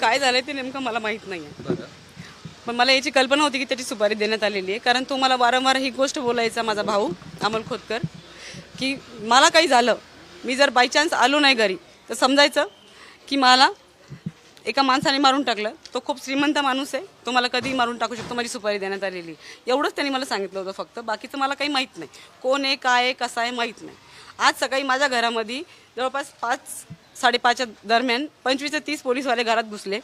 काय झालंय ते नेमकं मला माहीत नाही आहे पण मला याची कल्पना होती की त्याची सुपारी देण्यात आलेली आहे. कारण तो मला वारंवार ही गोष्ट बोलायचा माझा भाऊ अमोल खोतकर की मला काही झालं मी जर बाय चान्स आलो नाही घरी तर समजायचं की मला एका माणसाने मारून टाकलं. तो खूप श्रीमंत माणूस आहे. तो मला कधीही मारून टाकू शकतो. माझी सुपारी देण्यात आलेली. एवढंच त्यांनी मला सांगितलं होतं फक्त. बाकीचं मला काही माहीत नाही. कोण आहे काय आहे कसं आहे माहीत नाही. आज सकाळी माझ्या घरामध्ये जवळपास पाच साडेपाचच्या दरम्यान पंचवीस ते तीस पोलीसवाले घरात घुसले.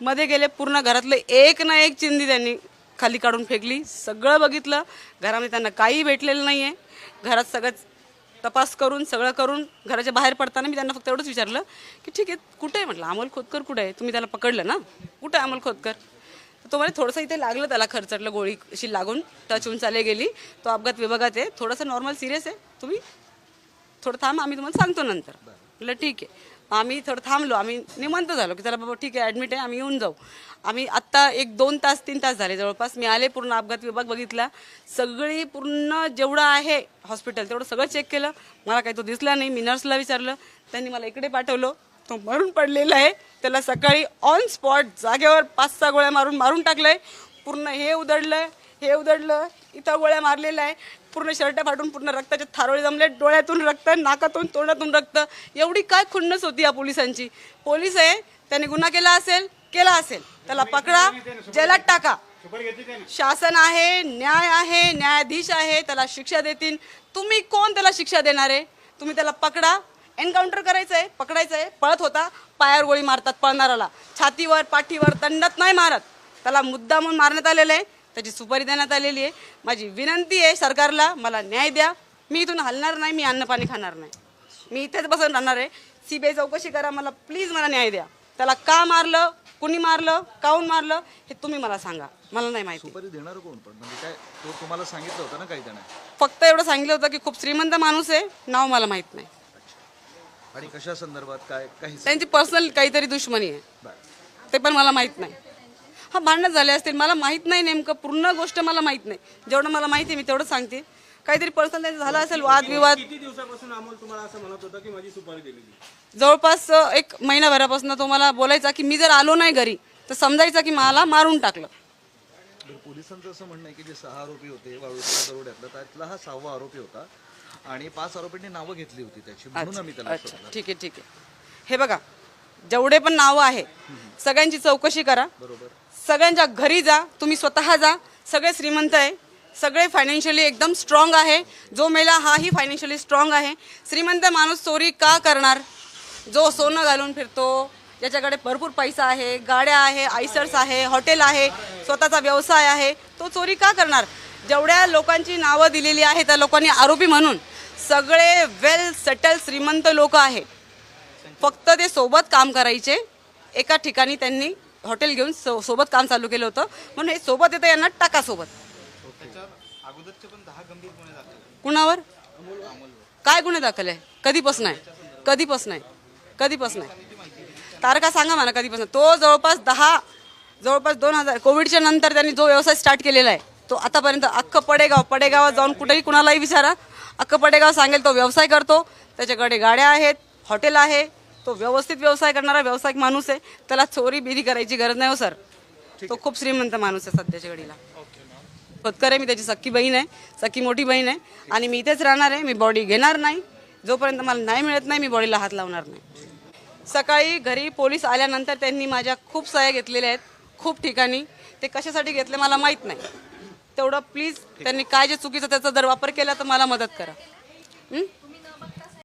मध्ये गेले पूर्ण घरातलं एक ना एक चिंदी त्यांनी खाली काढून फेकली. सगळं बघितलं. घरामध्ये त्यांना काही भेटलेलं नाही आहे घरात सगळं तपास करून सगळं करून घराच्या बाहेर पडताना मी त्यांना फक्त एवढंच विचारलं की ठीक आहे कुठे आहे? म्हटलं अमोल खोतकर कुठे आहे? तुम्ही त्याला पकडलं ना? कुठे आहे अमोल खोतकर? तर तो मला थोडंसं इथे लागलं त्याला खरचटलं गोळी अशी लागून टच होऊन चाले गेली. तो अपघात विभागात आहे. थोडंसं नॉर्मल सिरियस आहे. तुम्ही थोडं थांब आम्ही तुम्हाला सांगतो नंतर. म्हटलं ठीक आहे. आम्ही थोडं थांबलो. आम्ही निमंत झालो की चला बाबा ठीक आहे ॲडमिट आहे आम्ही येऊन जाऊ. आम्ही आत्ता एक दोन तास तीन तास झाले जवळपास. मी आले पूर्ण अपघात विभाग बघितला. सगळी पूर्ण जेवढं आहे हॉस्पिटल तेवढं सगळं चेक केलं. मला काही तो दिसला नाही. मी नर्सला विचारलं. त्यांनी मला इकडे पाठवलं. तो मरून पडलेला आहे. त्याला सकाळी ऑन स्पॉट जागेवर पाच सहा गोळ्या मारून मारून टाकलं आहे पूर्ण हे उधडलं हे उधडलं इथं गोळ्या मारलेल्या आहे. पूर्ण शर्ट फाटून पूर्ण रक्ताचे थारोळे जमले डोळ्यातून रक्त नाकातून तोंडातून रक्त. एवढी काय खुन्नस होती या पोलिसांची. पोलीस आहे त्याने गुन्हा केला असेल केला असेल. त्याला पकडा जेलात टाका. शासन आहे न्याय आहे न्यायाधीश आहे त्याला शिक्षा देतील. तुम्ही कोण त्याला शिक्षा देणार आहे? तुम्ही त्याला पकडा. एन्काउंटर करायचं आहे पकडायचं आहे पळत होता. पायावर गोळी मारतात पळणाराला छातीवर पाठीवर दंडात नाही मारत. त्याला मुद्दा म्हणून मारण्यात आलेलं आहे. त्याची सुपारी देण्यात आलेली आहे. माझी विनंती आहे सरकारला मला न्याय द्या. मी इथून हलणार नाही मी अन्न पाणी खाणार नाही. मी इथेच बसून राहणार आहे. सीबीआय चौकशी करा मला प्लीज मला न्याय द्या. त्याला का मारलं कुणी मारलं काऊन मारलं हे तुम्ही मला सांगा. मला नाही माहिती. सुपारी देणार कोण? पण म्हणजे काय तो तुम्हाला सांगितलं होतं ना काही त्याने फक्त एवढं सांगितलं होतं की खूप श्रीमंत माणूस आहे. नाव मला माहीत नाही. आणि कशा संदर्भात काय काही त्यांची पर्सनल काहीतरी दुश्मनी आहे. बरं. ते पण मला माहीत नाही. हा भांडणं झाले असतील. मला माहीत नाही नेमकं. पूर्ण गोष्ट मला माहीत नाही. जेवढं मला माहिती आहे मी तेवढं सांगते. काहीतरी पर्सनल त्यांचं झालं असेल वादविवाद. किती दिवसापासून अमोल तुम्हाला असं म्हणत होता की माझी सुपारी दिलेली जवळपास अ, एक महिनाभरापासून तो मला बोलायचा की मी जर आलो नाही घरी तर समजायचं की मला मारून टाकलं. पोलिसांचं असं म्हणणं आहे की जे सहा आरोपी होते वाळूच्या दरोड्यातला त्यातला हा सहावा आरोपी होता. आणि पाच आरोपींनी नावं घेतली होती त्याची म्हणून आम्ही त्याला अच्छा. शोधलं. ठीक आहे ठीक आहे. हे बघा जेवढे पण नावं आहे सगळ्यांची चौकशी करा. बरोबर. सगळ्यांच्या घरी जा तुम्ही स्वतः जा. सगळे श्रीमंत आहे. सगळे फायनान्शियली एकदम स्ट्रॉंग आहे. जो मेला हाही फायनान्शियली स्ट्रॉंग आहे. श्रीमंत माणूस चोरी का करणार? जो सोनं घालून फिरतो ज्याच्याकडे भरपूर पैसा आहे गाड्या आहे आयसर्स आहे हॉटेल आहे स्वतःचा व्यवसाय आहे तो चोरी का करणार? जेवढ्या लोकांची नावं दिलेली आहे त्या लोकांनी आरोपी म्हणून सगळे वेल सेटल श्रीमंत लोक आहे फक्त ते सोबत काम करायचे. एका ठिकाणी त्यांनी हॉटेल घेऊन सो- सोबत काम चालू केलं होतं. म्हणून हे सोबत येतं यांना टाका सोबत कुणावर? काय गुन्हे दाखल आहे? कधीपासून आहे? कधीपासून आहे? कधीपासून आहे? तारखा सांगा मला कधीपासून. तो जवळपास दहा जवळपास दोन हजार कोविडच्या नंतर त्यांनी जो व्यवसाय स्टार्ट केलेला आहे तो आतापर्यंत अख्खं पडेगाव पडेगावात जाऊन कुठेही कुणालाही विचारा. अख्खं पडेगाव सांगेल तो व्यवसाय करतो. त्याच्याकडे गाड्या आहेत हॉटेल आहे. तो व्यवस्थित व्यवसाय करणारा व्यावसायिक माणूस आहे. त्याला चोरी बिरी करायची गरज नाही हो सर. तो खूप श्रीमंत माणूस आहे सध्याच्या घडीला. खोतकर आहे मी त्याची सख्खी बहीण आहे. सख्खी मोठी बहीण आहे. आणि मी इथेच राहणार आहे. मी बॉडी घेणार नाही. जोपर्यंत मला नाही मिळत नाही मी बॉडीला हात लावणार नाही. सकाळी घरी पोलीस आल्यानंतर त्यांनी माझ्या खूप सह्या घेतलेल्या आहेत. खूप ठिकाणी. ते कशासाठी घेतले मला माहीत नाही. तेवढं प्लीज त्यांनी काय जे चुकीचं त्याचा जर वापर केला तर मला मदत करा. हं?